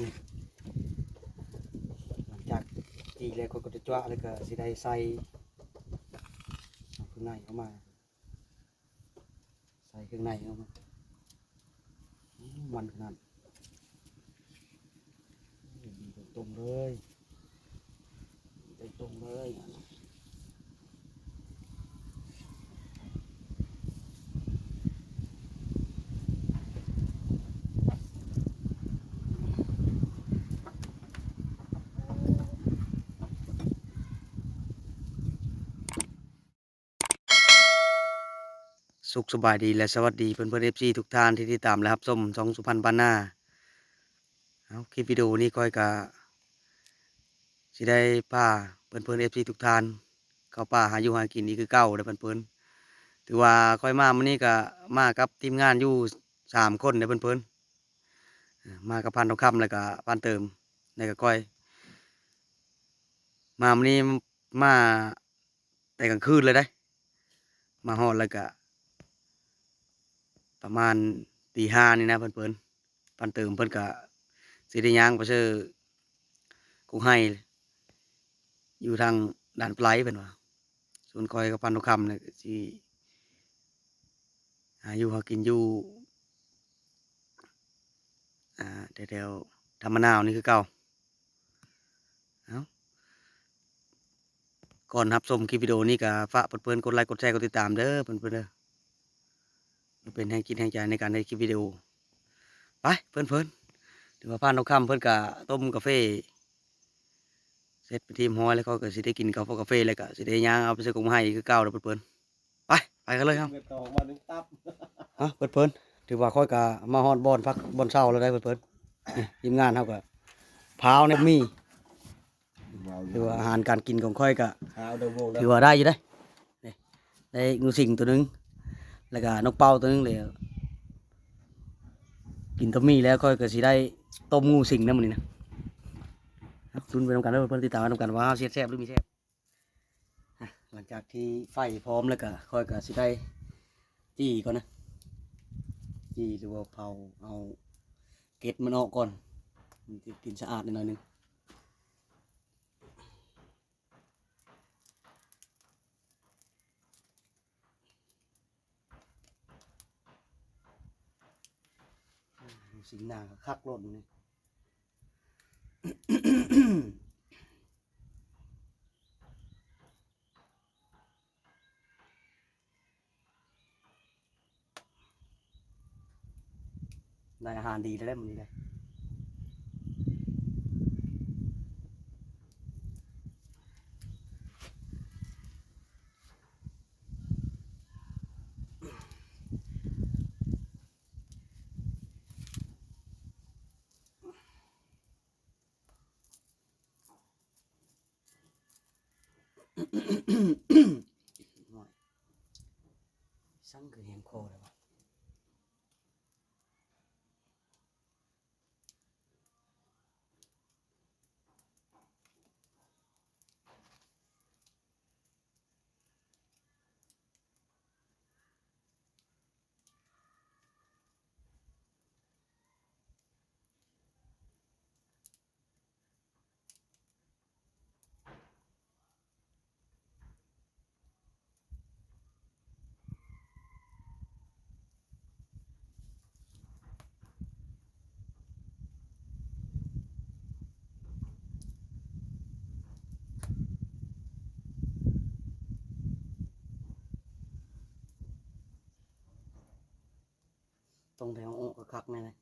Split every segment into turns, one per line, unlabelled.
นี่หลังจากตีแล้วก็จะจ้วแล้วก็สิได้ใส่เอาเครื่องในเข้ามา ใส่เครื่องในเข้ามา มันขนาดดีตรงเลยตรงเลย สุขสบายดีและสวัสดีเพื่อนเพื่อนเอฟซีทุกท่านที่ติดตามและรับชมสองสุพรรณบานนาเอาคลิปวิดีโอนี้ก้อยกะสิได้ป้าเพื่อนเพื่อนเอฟซีทุกท่านเข้าป่าหาอยู่หากินนี่คือเก้าเด้อเพื่อนเพื่อนถือว่าค่อยมามื้อนี้ก็มากับทีมงานอยู่สามคนเด้อเพื่อนเพื่อนมากับพันทองคำแล้วก็พันเติมแล้วก็ก้อย มามื้อนี้มาแต่กลางคืนเลยได้ มาฮอดแล้วก็ ประมาณตีห้านี่นะเพิ่นเพิ่นปันเติมเพิ่นกะสิได้ย่างไปเชื่อกูให้ อยู่ทางด่านปลายเพิ่นว่าส่วนคอยกับพันธุคำเนี่ยสิหาอยู่หากินอยู่อ่าแถวๆธรรมนาวนี่คือเก่าก่อนรับชมคลิปวิดีโอนี้ก็ฝากเพื่อนๆกดไลค์กดแชร์กดติดตามเด้อเพื่อนๆเด้อ เป็นแห่งกินแห่งใจในการได้คลิปวิดีโอไปเพื่อนเพื่อนๆถือว่าพานเอาคำเพื่อนกะต้มกาแฟเสร็จไปทีมห้อยแล้วก็ก็สิได้กินกาแฟกาแฟแล้วก็สิได้ย่างเอาไปซื้อกงมาให้คือเก่าแล้วเพื่อนเพื่อนๆไปไปกันเลยครับ
เงินต่อมาหนึ่งตับ
ฮะเพื่อนเพื่อนๆถือว่าค่อยกะมาฮอดบอนพักบอนเศร้าแล้วได้เพื่อนเพื่อนๆนี่ทีมงานเขาก็พร้าวเนี่ยมีถือว่าอาหารการกินของค่อยกะ
เช้าเดินวงแล้ว
ถือว่าได้อยู่ได้นี่ได้งูสิงตัวหนึง แล้วก็นกเป้าตัวนึงเลยกินต้มมีแล้วก็ก็สิได้ต้มงูสิงนะมันนี่นะครับรุนไปทำกันแล้วเพื่อนติดตามทำกันว่าเสียแซ่บหรือมีแซ่บหลังจากที่ไฟพร้อมแล้วก็ค่อยก็สิได้จี้ก่อนนะจี้หรือว่าเผาเอาเกล็ดมันออกก่อนมันจะกินสะอาดหน่อยหนึง สิงหนาก็คักรถนี่ได้อาหารดีแล้วได้มันนี้เล สั่งคือแหงคอเลยวะ ตรงแถวอกก็คักแน่เลย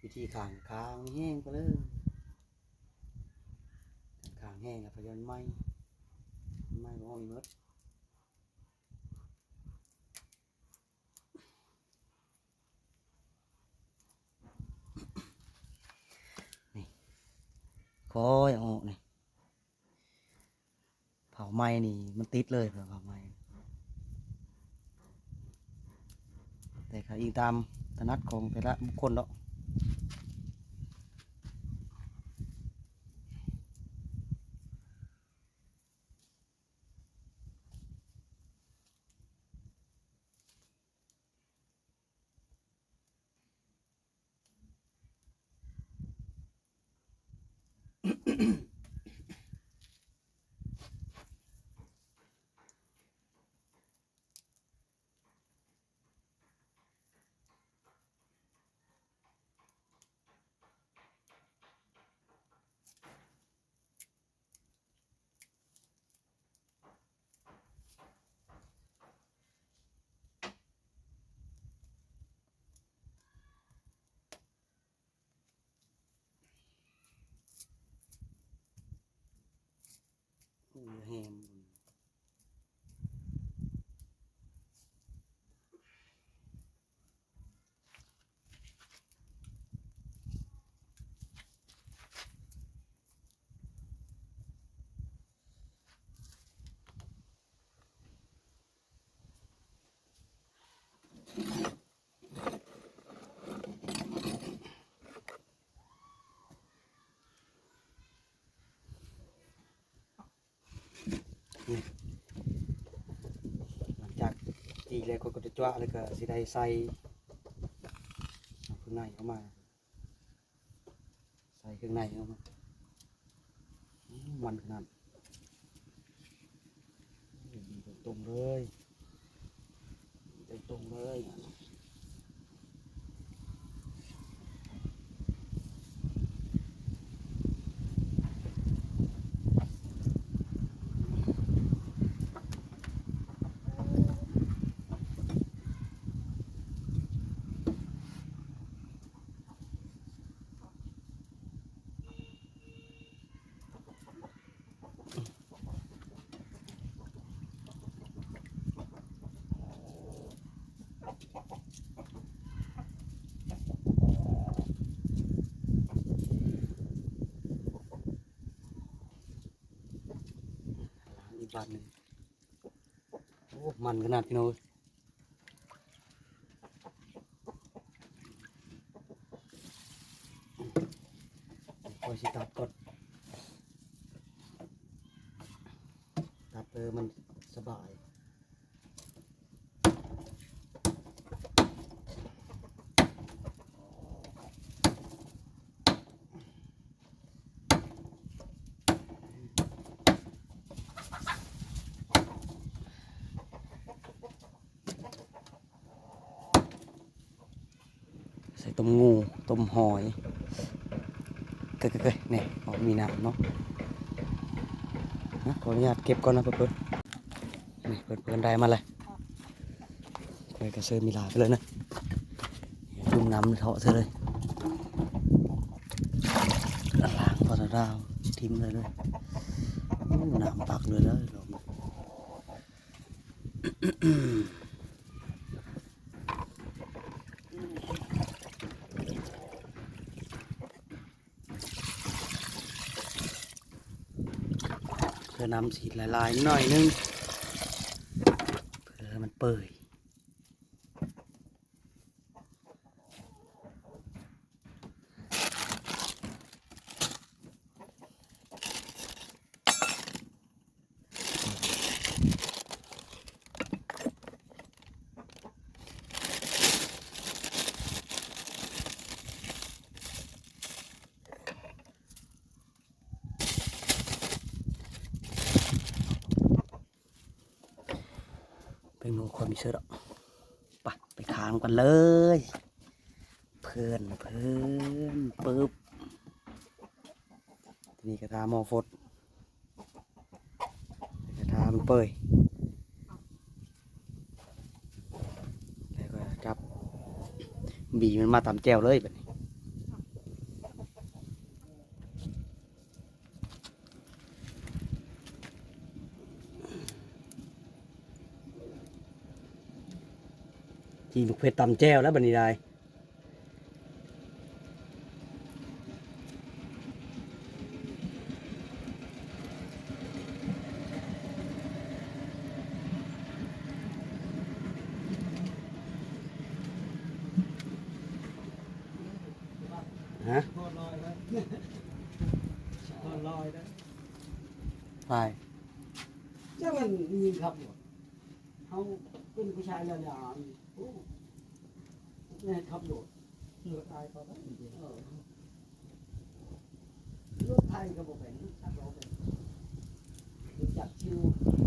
วิธีขางคางแห้งไปเลยขางแห้งกับพยนไม้ไม้ก็มีเมดนี่คอยออกนี่ ไหม้นี่ มันติดเลยเผาไหม้แต่ขาอิงตามถนัดของแต่ละบุคคลเนาะ โอ้ยแฮม หลังจากจีแล้วก็จะจ้วแล้วก็สิได้ใส่เอาเครื่องในเข้ามา ใส่เครื่องในเข้ามามันขนาดตรงเลยตรงๆเลย อีกบาทหนึ่งโอ้มันขนาดพี่น้องคอยสิตัดก่อนตัดเออมันสบาย ใส่ต้มงู ต้มหอยเกยเกยๆเนี่ยมีน้ำเนาะขออนุญาตเก็บก่อนนะเพื่อนๆนี่เพื่อนเพื่อนได้มาเลยไปกระเซอร์มีลาไปเลยนะจุ่มน้ำเถาะเธอเลยล้างพอตะดาวทิ้มเลยเลยน้ำปักเลยเลยลง เพื่อนำสีละลายๆหน่อยนึงเพื่อมันเปื่อย เป็นงูคนมีเสื้อดอกไปไปค้างกันเลย เพื่อนเพื่อนปึ๊บทีนี้กระทามอฟดกระทามันเปื่อยแล้วก็จับ บีมันมาตำแจวเลยแบบ นี้จีลูกเพชรตำแจ้วแล้วบันนี้ได้ฮะ
พอลอยแล้วพอลอยแล้ว
ไป
เจ้ามันยิงขับหมดเขาเป็นผู้ชายยาวๆ โอ้แม่ขับโดดเหลือตายเขาได้เออรถไทยก็บ่เป็นขับรถเป็นรู้จักชิว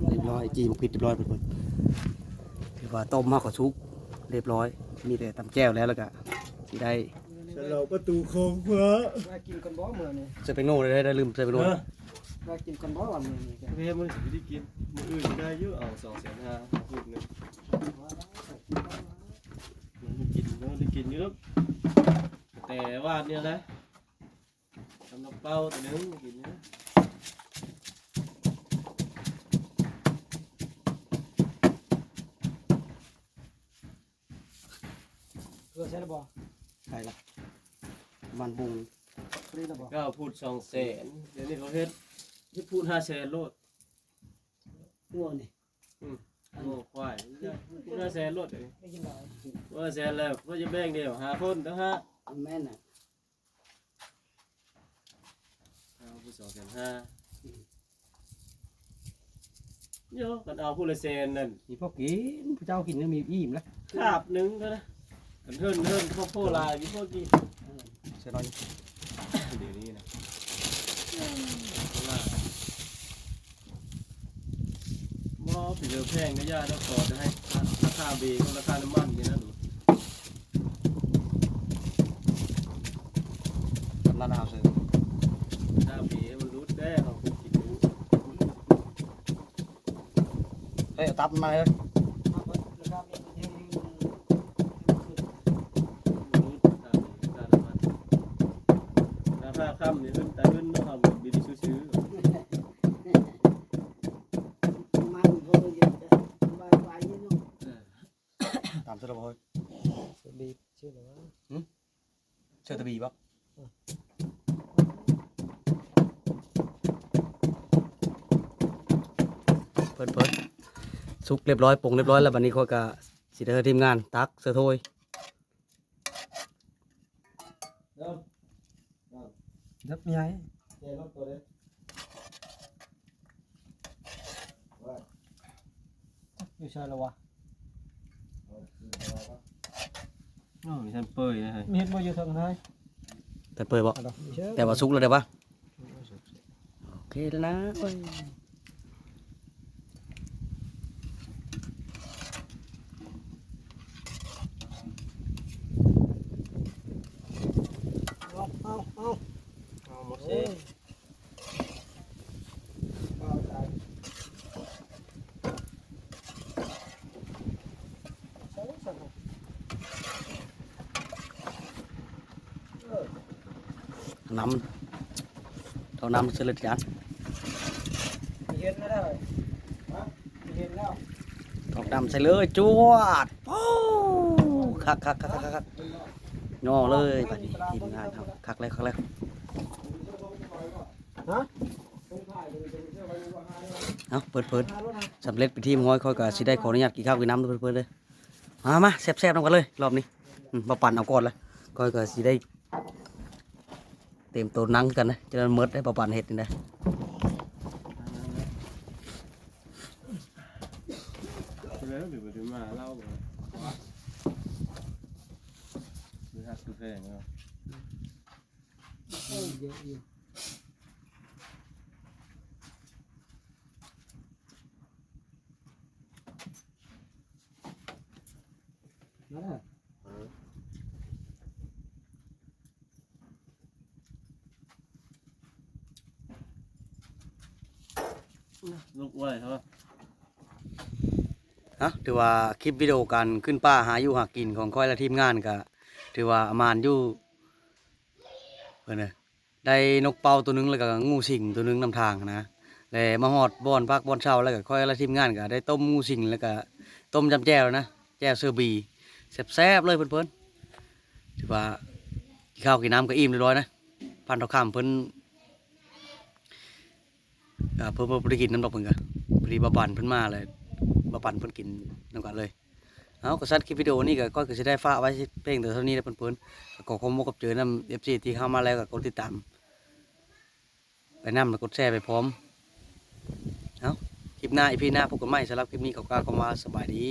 เรียบร้อยจีมผิดเรียบร้อยเพิ่นๆถือว่าต้มมากกว่าชุก เรียบร้อย มีแต่ตำแก้วแล้วแล้วก็สิได้
ฉลองประตูโค้งเพื่อ
ว่ากินกันบ่มื้อนี้
เซเปโน่ได้ได้ลืมเซเปโน่
เออ
ว่ากินกันบ่วันมื้อนี้แก
เฮ้ยมันสิได้กินมืออื่นได้เยอะเอาสองแสนห้าพูดหนึง มันกินเนอะได้กินเยอะแต่ว่าเนี่ยนะสำหรับเป้าตัวนึงกินเยอะ
เพื่อใช่หรือบ่
ใช่ละมันบุง
ฟรีหรือบ่
ก็พูดสองแสนเดี๋ยวนี้เขาเฮ็ดที่พูดห้าแสนโลด
งัวนี่
โง่ควาย พูดห้าแสนโลดเลย
ได้กินได้
ว่าแสนแล้วก็จะแบ่งเดียวหาคนนะฮะ
แม่นน่ะ
เอาพูดสองแสนห้าเยอะกันเอาพูดละแสนนั่น
มีพวกกินพระเจ้ากินก็มีอิ่มแล้ว
คาบหนึ่งเท่านะกันเทินเทินพ่อโพลายมีพวกกี่
เสียน้อย
เดี๋ยวนี้นะโพ ล้อผีเรือแพงก็ยากแล้วก่อจะให้ราคาเบรกราคาน้ำมันนี่นะหนู
ตำนานเอาซื้อ
ราคาเบรกมันรุดได้เราคุณคิดรู้
เฮ้ยตับมาเลย
เอาไปราคาเป็นที่
มันรุดราคาเบรกราคาน้ำมันราคาค่ำนี่ขึ้นแต่ขึ้นต้องทำบินซื้อ
มันเพิ่นอยู่แต่บายบายนี่เนาะ
ตามเสื้อระบอย
สบีชื่ออะไรวะ
เสื้อตะบีป่ะเพิ่นเพิ่นสุกเรียบร้อยปรุงเรียบร้อยแล้วบัดนี้เขาก็สิได้ให้ทีมงานตักเสื้อถ้วย
เริ่ม
ยับใหญ่
เจ๊รถตัวเล็ก
อยู่ใช่แล้ววะ
โอ้ยฉันเปื่อยนะฮะ
มีเฮ็ดบ่อยู่ทางไหน
แต่เปิดบ่แต่ว่าสุกแล้วได้ปะโอเคแล้วนะเอ้ย
เอาเอาเอา
เอาหมด
เอ้
เซ่
ยเอาใจใส่ใส่
น้ำ เอาน้ำเสื้อเลือดจาน
มีเห็นไม่ได้ฮะมีเห็นแล้ว
เอาน้ำใส่เลยจวดโอ้คักคักคักคักคักย่อเลยบัดนี้ทีมงานครับคักเลยคักเลย
ฮะ
เอาเปิดเปิด
หารถนะ
สำเร็จไปนที่ม้อยค่อยก็สิได้ขออนุญาตกินข้าวกินน้ำเปิดเปิดเลยมามาแซ่บๆน้ำกันเลย รอบนี้อืมมาปั่นเอาก่อนเลยค่อยก็สิได้ เต็มตัวนั่งกันนะจะได้เมิดได้ประปั่นเห็ดนี่นะ
แล้วเดี๋ยวไปถึงมาเล่าบ่ดูฮักดูแพงเนาะ
โอ้ยเยอะอยู่ นั่นแหละ
ลูกไว้เขา
ฮะถือว่าคลิปวิดีโอการขึ้นป้าหาอยู่หากินของค่อยและทีมงานก็ถือว่าอามานอยู่เพิ่นน่ะได้นกเป่าตัวหนึงแล้วก็งูสิงตัวหนึงนำทางนะแล้วมาฮอดบอนพักบอนเช้าแล้วก็ค่อยและทีมงานก็ได้ต้มงูสิงแล้วก็ต้มจำแจวนะแจวเซอร์บีแซ่บๆเลยเพิ่อนๆถือว่ากินข้าวกินน้ำก็อิ่มเรียบร้อยนะพันทองคำเพิ่นอ่า เพิ่นบ่ได้กินน้ำดอกเพิ่นก็พอดีบาบันเพิ่นมาเลยมาปันเพิ่นกินน้ำกันเลยเอาก็สั้นคลิปวิดีโอนี้ก็ก็จะได้ฝากไว้เพียงแต่เท่านี้นะเพิ่นๆก็ขอความกกับเจอนำ FC ที่เข้ามาแล้วก็กดติดตาม ไปนำแล้วกดแชร์ไปพร้อมเอาคลิปหน้าอีพีหน้าพบกันใหม่สำหรับคลิปนี้ก็กล่าวคำว่าสบายดี